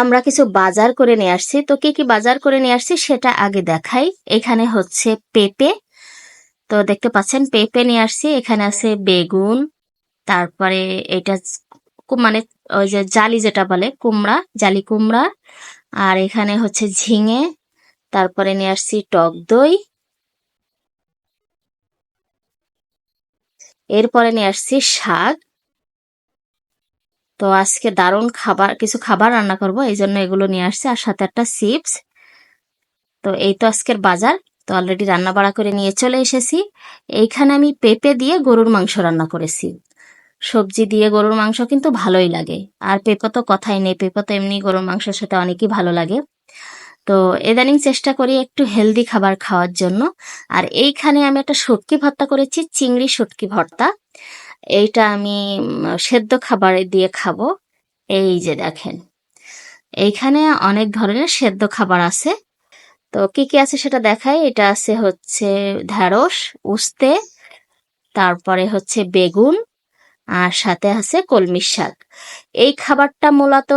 আমরা কিছু বাজার করে নিয়ে আসছি। তো কি কি বাজার করে নিয়ে আসছি সেটা আগে দেখাই। এখানে হচ্ছে পেঁপে। তো দেখতে পাচ্ছেন, পেঁপে নিয়ে আসছি। এখানে আছে বেগুন, তারপরে এটা মানে ওই যে জালি যেটা বলে, কুমড়া, জালি কুমড়া। আর এখানে হচ্ছে ঝিঙে, তারপরে নিয়ে আসছি টক দই। এরপরে নিয়ে আসছি শাক। তো আজকে দারুণ খাবার, কিছু খাবার রান্না করব, এই জন্য এগুলো নিয়ে আসছি। আর সাথে একটা চিপস। তো এই তো আজকের বাজার। তো অলরেডি রান্না বাড়া করে নিয়ে চলে এসেছি। এইখানে আমি পেঁপে দিয়ে গরুর মাংস রান্না করেছি। সবজি দিয়ে গরুর মাংস কিন্তু ভালোই লাগে। আর পেঁপে তো কথাই নেই, পেঁপে তো এমনি গরুর মাংসের সাথে অনেকই ভালো লাগে। তো ইদানিং চেষ্টা করি একটু হেলদি খাবার খাওয়ার জন্য। আর এইখানে আমি একটা শুটকি ভর্তা করেছি, চিংড়ি শুটকি ভর্তা। এইটা আমি সেদ্ধ খাবার দিয়ে খাব। এই যে দেখেন, এইখানে অনেক ধরনের সেদ্ধ খাবার আছে। তো কি কি আছে সেটা দেখাই। এটা আছে হচ্ছে ঢ্যাঁড়স, উস্তে, তারপরে হচ্ছে বেগুন, আর সাথে আছে কলমি শাক। এই খাবারটা মূলত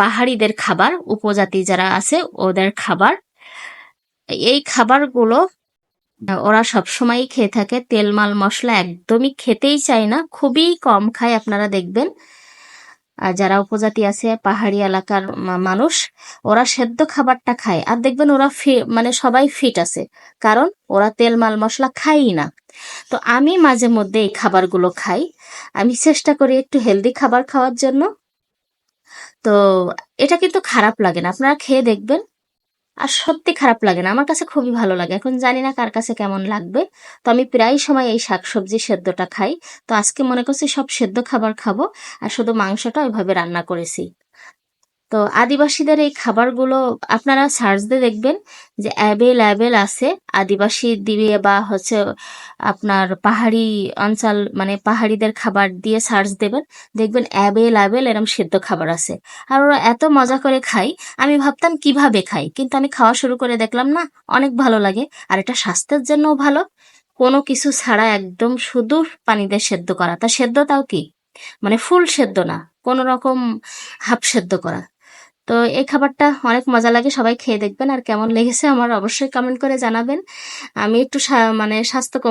পাহাড়িদের খাবার, উপজাতি যারা আছে ওদের খাবার। এই খাবারগুলো ওরা সবসময়ই খেয়ে থাকে। তেল, মাল, মশলা একদমই খেতেই চায় না, খুবই কম খায় আপনারা দেখবেন। আর যারা উপজাতি আছে, পাহাড়ি এলাকার মানুষ, ওরা সেদ্ধ খাবারটা খায়। আর দেখবেন ওরা মানে সবাই ফিট আছে, কারণ ওরা তেল, মাল, মশলা খায়ই না। তো আমি মাঝে মধ্যে এই খাবারগুলো খাই। আমি চেষ্টা করি একটু হেলদি খাবার খাওয়ার জন্য। তো এটা কিন্তু খারাপ লাগে না। আপনারা খেয়ে দেখবেন আর সত্যি খারাপ লাগে না। আমার কাছে খুবই ভালো লাগে। এখন জানি না কার কাছে কেমন লাগবে। তো আমি প্রায় সময় এই শাকসবজি সেদ্ধটা খাই। তো আজকে মনে করছি সব সেদ্ধ খাবার খাব। আর শুধু মাংসটা ওইভাবে রান্না করেছি। তো আদিবাসীদের এই খাবারগুলো আপনারা সার্চ দিয়ে দেখবেন যে অ্যাভেলেবেল আছে আদিবাসী দিয়ে বা হচ্ছে আপনার পাহাড়ি অঞ্চল মানে পাহাড়িদের খাবার দিয়ে সার্চ দেবেন, দেখবেন অ্যাভেলেবেল এরম সেদ্ধ খাবার আছে। আর ওরা এত মজা করে খাই আমি ভাবতাম কীভাবে খাই কিন্তু আমি খাওয়া শুরু করে দেখলাম না, অনেক ভালো লাগে। আর এটা স্বাস্থ্যের জন্যও ভালো, কোনো কিছু ছাড়া একদম শুধু পানিতে সেদ্ধ করা। তা সেদ্ধ তাও কি? মানে ফুল সেদ্ধ না, কোনো রকম হাফ সেদ্ধ করা। তো এই খাবারটা অনেক মজা লাগে, সবাই খেয়ে দেখবেন। আর কেমন লেগেছে আমার অবশ্যই কমেন্ট করে জানাবেন। আমি একটু মানে স্বাস্থ্য কমা